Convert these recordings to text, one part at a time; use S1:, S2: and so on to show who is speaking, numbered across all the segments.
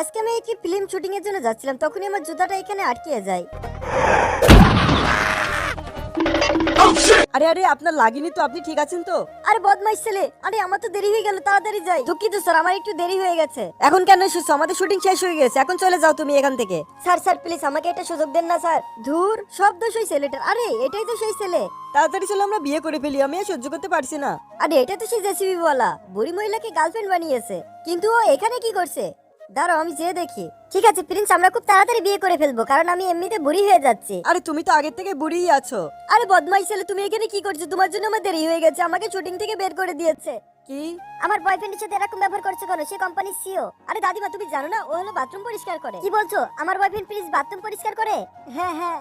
S1: আজকে আমি কি ফিল্ম শুটিং এর জন্য যাচ্ছিলাম তখনই আমার জুতাটা এখানে আটকে যায়।
S2: আরে আরে আপনার লাগেনি তো? আপনি ঠিক আছেন তো?
S1: আরে বদমাইশ ছেলে! আরে আমার তো দেরি হয়ে গেল তাড়াতাড়ি যাই। দুঃখিত স্যার আমার একটু দেরি হয়ে গেছে।
S2: এখন কেন এসেছ? আমাদের শুটিং শেষ হয়ে গেছে। এখন চলে যাও তুমি এখান থেকে।
S1: স্যার স্যার প্লিজ আমাকে একটা সুযোগ দেন না স্যার। ধুর সব দোষ ওই ছেলেটার। আরে এটাই তো সেই ছেলে।
S2: তাড়াতাড়ি চলো আমরা বিয়ে করে ফেলি। আমি আর সহ্য করতে পারছি না।
S1: আরে এটা তো সেই জেসিবি ওয়ালা বুড়ি মহিলাকে গার্লফ্রেন্ড বানিয়েছে। কিন্তু ও এখানে কি করছে? দাঁড়াও আমি যেয়ে দেখি। ঠিক আছে প্রিন্স আমরা খুব তাড়াতাড়ি বিয়ে করে ফেলব কারণ আমি এমনিতে বুড়ি হয়ে যাচ্ছি।
S2: আরে তুমি তো আগের থেকে বুড়িই আছো।
S1: আরে বদমাইশ ছেলে তুমি এখানে কি করছ? তোমার জন্য আমার দেরি হয়ে গেছে আমাকে শুটিং থেকে বের করে দিয়েছে।
S2: কি?
S1: আমার বয়ফ্রেন্ডের সাথে এরকম ব্যবহার করছে কেন? সে কোম্পানির সিও আরে দাদিমা তুমি জানো না? ও হলো বাথরুম পরিষ্কার করে। কি বলছো? আমার বয়ফ্রেন্ড প্লিজ বাথরুম পরিষ্কার করে? হ্যাঁ হ্যাঁ।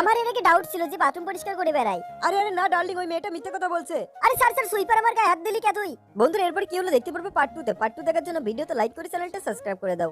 S1: আমার এর আগে ডাউট ছিল যে বাথরুম পরিষ্কার করে বেড়াই।
S2: আরে আরে না ডার্লিং ওই মেয়েটা মিথ্যে কথা বলছে।
S1: আরে স্যার স্যার সুইপার আমার গায়ে হাত দিলি কে তুই?
S2: বন্ধুরা এরপর কি হলো দেখতে পারবে পার্ট টু তে। পার্ট টু দেখার জন্য ভিডিও ভিডিওতে লাইক করে চ্যানেলটা সাবস্ক্রাইব করে দাও।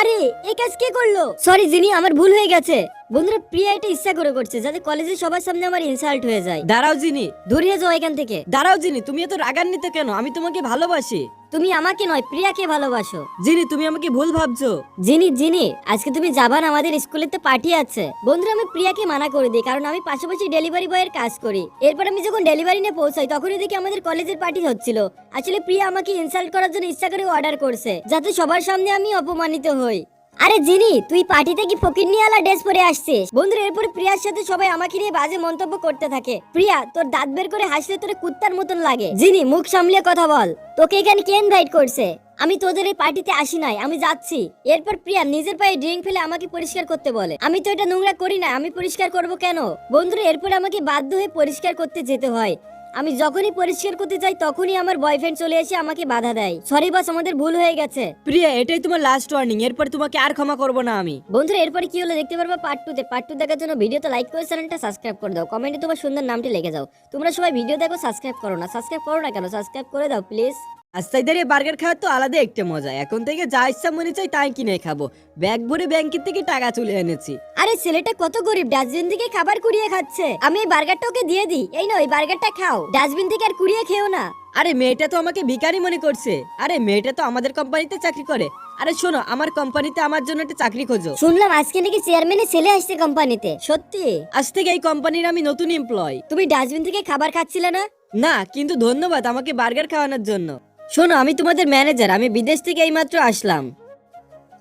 S1: আরে এই কাজ কে করল? সরি জিনি আমার ভুল হয়ে গেছে। বন্ধুরা প্রিয়া এটা ইচ্ছা করে করছে যাতে কলেজে সবার সামনে আমার ইনসাল্ট হয়ে যায়।
S2: দাঁড়াও জিনি।
S1: দূরিয়ে যাও এখান থেকে।
S2: দাঁড়াও জিনি তুমি এত রাগান্বিত কেন? আমি তোমাকে ভালোবাসি।
S1: তুমি আমাকে নয় প্রিয়াকে ভালোবাসো।
S2: জিনি তুমি আমাকে ভুল ভাবছ।
S1: জিনি জিনি আজকে তুমি যাবা না আমাদের স্কুলে তো পার্টি আছে। বন্ধুরা আমি প্রিয়াকে মানা করে দিই কারণ আমি পাশাপাশি ডেলিভারি বয়ের কাজ করি। এরপর আমি যখন ডেলিভারি নিয়ে পৌঁছাই তখনই দেখি আমাদের কলেজের পার্টি হচ্ছিল। আসলে প্রিয়া আমাকে ইনসাল্ট করার জন্য ইচ্ছা করে অর্ডার করছে যাতে সবার সামনে আমি অপমানিত হই। আরে জিনি, তুই পার্টিতে কি ফকির নিয়ে আলা ড্রেস পরে আসছিস? বন্ধুরা এরপরে প্রিয়ার সাথে সবাই আমাকে নিয়ে বাজে মন্তব্য করতে থাকে। প্রিয়া, তোর দাঁত বের করে হাসলে তোর কুত্তার মতন লাগে। জিনি, মুখ সামলিয়ে কথা বল। তোকে এখানে কে ইনভাইট করছে? আমি তোদের এই পার্টিতে আসি নাই, আমি যাচ্ছি। এরপর প্রিয়া নিজের পায়ে ড্রিঙ্ক ফেলে আমাকে পরিষ্কার করতে বলে। আমি তো এটা নোংরা করি না, আমি পরিষ্কার করব কেন? বন্ধুরা এরপর আমাকে বাধ্য হয়ে পরিষ্কার করতে যেতে হয়। আমি যখনই পরিষ্কার করতে যাই তখনই আমার বয়ফ্রেন্ড চলে এসে আমাকে বাধা দেয়। সরি বাস আমাদের ভুল হয়ে গেছে।
S2: প্রিয়া এটাই তোমার লাস্ট ওয়ার্নিং এরপর তোমাকে আর ক্ষমা করব না আমি।
S1: বন্ধুরা এরপরে কি হলো দেখতে পারবা পার্ট টু তে। পার্ট টু দেখার জন্য ভিডিওতে লাইক করে চ্যানেলটা সাবস্ক্রাইব করে দাও। কমেন্টে তোমার সুন্দর নামটি লিখে যাও। তোমরা সবাই ভিডিও দেখো সাবস্ক্রাইব করো না। সাবস্ক্রাইব করো না কেন? সাবস্ক্রাইব করে দাও প্লিজ
S2: আস্তাইদারে বার্গার খাওয়ার তো আলাদা একটা মজা। এখন থেকে যা ইচ্ছা মনে চাই তাই কিনে খাব। ব্যাগ ভরে ব্যাংকের থেকে টাকা তুলে এনেছি।
S1: আরে ছেলেটা কত গরিব ডাস্টবিন থেকে খাবার কুড়িয়ে খাচ্ছে। আমি এই বার্গারটা ওকে দিয়ে দিই। এই নয় বার্গারটা খাও। ডাস্টবিন থেকে আর কুড়িয়ে খেও না।
S2: আরে মেয়েটা তো আমাকে ভিখারি মনে করছে। আরে মেয়েটা তো আমাদের কোম্পানিতে চাকরি করে। আরে শোনো আমার কোম্পানিতে আমার জন্য একটা চাকরি খোঁজো।
S1: শুনলাম আজকে নাকি চেয়ারম্যানের ছেলে আসছে কোম্পানিতে। সত্যি?
S2: আজ থেকে এই কোম্পানির আমি নতুন এমপ্লয়
S1: তুমি ডাস্টবিন থেকে খাবার খাচ্ছিলে না?
S2: না কিন্তু ধন্যবাদ আমাকে বার্গার খাওয়ানোর জন্য। শোনো আমি তোমাদের ম্যানেজার আমি বিদেশ থেকে এইমাত্র আসলাম।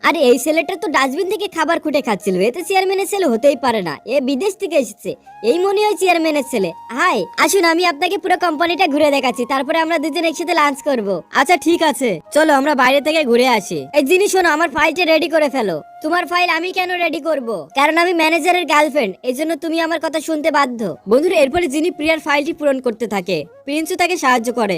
S1: আরে এই ছেলেটা তো ডাস্টবিন থেকে খাবার খুঁটে খাচ্ছিল এতে চেয়ারম্যানের ছেলে হতেই পারে না এ বিদেশ থেকে এসেছে এই মনে হয় চেয়ারম্যানের ছেলে। হাই আসুন আমি আপনাকে পুরো কোম্পানিটা ঘুরে দেখাচ্ছি তারপরে আমরা দুজন একসাথে লাঞ্চ করব।
S2: আচ্ছা ঠিক আছে চলো আমরা বাইরে থেকে ঘুরে আসি।
S1: এই জিনিস শোনো আমার ফাইলটা রেডি করে ফেলো। তোমার ফাইল আমি কেন রেডি করব? কারণ আমি ম্যানেজারের গার্লফ্রেন্ড এই জন্য তুমি আমার কথা শুনতে বাধ্য।
S2: বন্ধুরা এরপরে যিনি প্রিয়ার ফাইলটি পূরণ করতে থাকে প্রিন্সও তাকে সাহায্য করে।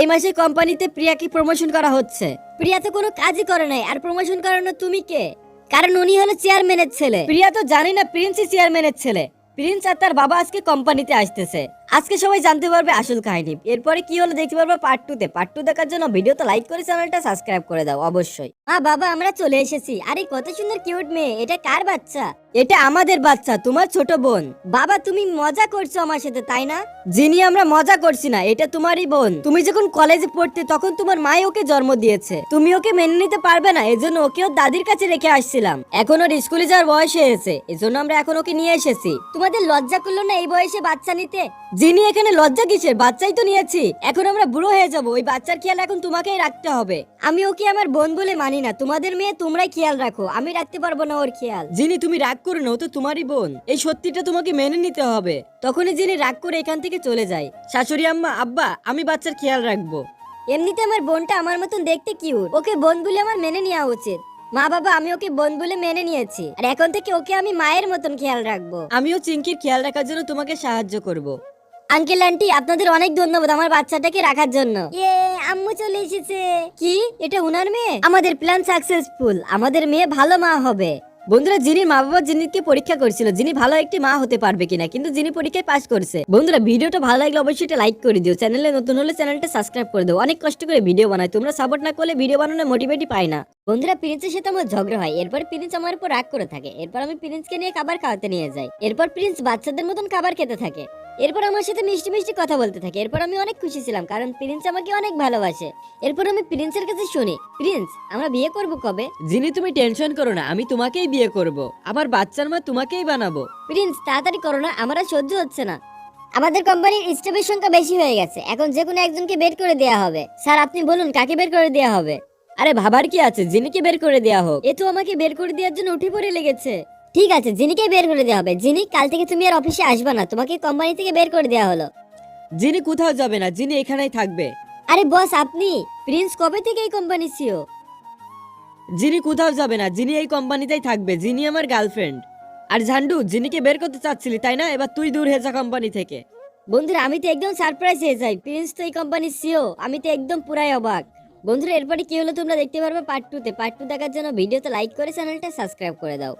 S2: এই মাসে কোম্পানিতে প্রিয়াকে প্রমোশন করা হচ্ছে।
S1: প্রিয়া তো কোনো কাজই করে নাই, আর প্রমোশন করানো তুমি কে? কারণ উনি হলো চেয়ারম্যানের ছেলে।
S2: প্রিয়া তো জানি না প্রিন্সই চেয়ারম্যানের ছেলে। প্রিন্স আর তার বাবা আজকে কোম্পানিতে আসতেছে। আজকে সবাই জানতে পারবে আসল কাহিনী। এরপরে কি হলো দেখতে পারবে পার্ট টু তে। পার্ট টু দেখার জন্য ভিডিওতে লাইক করে চ্যানেলটা সাবস্ক্রাইব করে দাও, অবশ্যই।
S1: মা বাবা, আমরা চলে এসেছি। আরে, কত সুন্দর কিউট মেয়ে। এটা কার বাচ্চা?
S2: এটা আমাদের বাচ্চা, তোমার ছোট বোন।
S1: বাবা, তুমি মজা করছ আমার সাথে, তাই না?
S2: যিনি আমরা মজা করছি না, এটা তোমারই বোন। তুমি যখন কলেজে পড়তে, তখন তোমার মাই ওকে জন্ম দিয়েছে। তুমি ওকে মেনে নিতে পারবে না, এজন্য ওকে ওর দাদির কাছে রেখে আসছিলাম। এখন ওর স্কুলে যাওয়ার বয়স হয়েছে এজন্য আমরা এখন ওকে নিয়ে এসেছি।
S1: তোমাদের লজ্জা করল না এই বয়সে বাচ্চা নিতে?
S2: যিনি এখানে লজ্জা কিসের? বাচ্চাই তো নিয়েছি। এখন আমরা বুড়ো হয়ে যাব। ওই বাচ্চার খেয়াল এখন তোমাকেই রাখতে হবে।
S1: আমি ওকে আমার বোন বলে মানি না। তোমাদের মেয়ে তোমরাই খেয়াল রাখো। আমি রাখতে পারব না ওর খেয়াল।
S2: যিনি তুমি রাগ করো না ও তো তোমারই বোন। এই সত্যিটা তোমাকে মেনে নিতে হবে। তখনই যিনি রাগ করে এখান থেকে চলে যায়। শাশুড়ি আম্মা আব্বা আমি বাচ্চার খেয়াল রাখব।
S1: এমনিতে আমার বোনটা আমার মতন দেখতে কিউট ওকে বোন বলে আমার মেনে নেওয়া উচিত। মা বাবা আমি ওকে বোন বলে মেনে নিয়েছি। আর এখন থেকে ওকে আমি মায়ের মতন খেয়াল রাখব।
S2: আমিও চিঙ্কির খেয়াল রাখার জন্য তোমাকে সাহায্য করব।
S1: আঙ্কেল আন্টি আপনাদের অনেক ধন্যবাদ আমার বাচ্চাটাকে রাখার জন্য। আম্মু চলে এসেছে। কি? এটা উনার মেয়ে? আমাদের প্ল্যান সাকসেসফুল আমাদের মেয়ে ভালো মা হবে।
S2: বন্ধুরা যিনি মা বাবা যিনিকে পরীক্ষা করছিল যিনি ভালো একটি মা হতে পারবে কিনা কিন্তু যিনি পরীক্ষায় পাস করছে। বন্ধুরা ভিডিওটা ভালো লাগলে অবশ্যই এটা লাইক করে দিও। চ্যানেলে নতুন হলে চ্যানেলটা সাবস্ক্রাইব করে দাও। অনেক কষ্ট করে ভিডিও বানাই তোমরা সাপোর্ট না করলে ভিডিও বানানোর মোটিভেটই পাই না।
S1: বন্ধুরা প্রিন্সের সাথে আমার ঝগড়া হয়। এরপর প্রিন্স আমার উপর রাগ করে থাকে। এরপর আমি প্রিন্সকে নিয়ে খাবার খাওয়াতে নিয়ে যাই। এরপর প্রিন্স বাচ্চাদের মতন খাবার খেতে থাকে। এরপর আমার সাথে মিষ্টি মিষ্টি কথা বলতে থাকে। এরপর আমি অনেক খুশি ছিলাম কারণ প্রিন্স আমাকে অনেক ভালোবাসে। এরপর আমি প্রিন্সের কাছে শুনি প্রিন্স আমরা বিয়ে করব কবে?
S2: যিনি তুমি টেনশন করো না আমি তোমাকেই বিয়ে করব। আমার বাচ্চার মা তোমাকেই বানাবো।
S1: প্রিন্স তাড়াতাড়ি করো না আমার আর সহ্য হচ্ছে না। আমাদের কোম্পানির স্টাফের সংখ্যা বেশি হয়ে গেছে এখন যে কোনো একজনকে বের করে দেওয়া হবে। স্যার আপনি বলুন কাকে বের করে দেওয়া হবে?
S2: আরে ভাবার কি আছে? যিনিকে বের করে দেয়া হোক।
S1: এ তো আমাকে বের করে দেওয়ার জন্য উঠে পড়ে লেগেছে। ঠিক আছে জিনিকে বের করে দেওয়া হবে। জিনি কাল থেকে তুমি আর অফিসে আসবে না। তোমাকে কোম্পানি থেকে বের করে দেওয়া হলো।
S2: যিনি কোথাও যাবে না যিনি এখানেই থাকবে।
S1: আরে বস আপনি প্রিন্স কবে থেকে এই কোম্পানি সিও
S2: যিনি কোথাও যাবে না যিনি এই কোম্পানিতেই থাকবে। যিনি আমার গার্লফ্রেন্ড। আর ঝান্ডু যিনিকে বের করতে চাচ্ছিলি তাই না? এবার তুই দূর যা কোম্পানি থেকে।
S1: বন্ধুরা আমি তো একদম সারপ্রাইজ হয়ে যাই। প্রিন্স তো এই কোম্পানির সিও আমি তো একদম পুরাই অবাক। বন্ধুরা এরপরে কি হলো তোমরা দেখতে পারবে পার্ট টুতে পার্ট টু দেখার জন্য ভিডিওতে লাইক করে চ্যানেলটা সাবস্ক্রাইব করে দাও।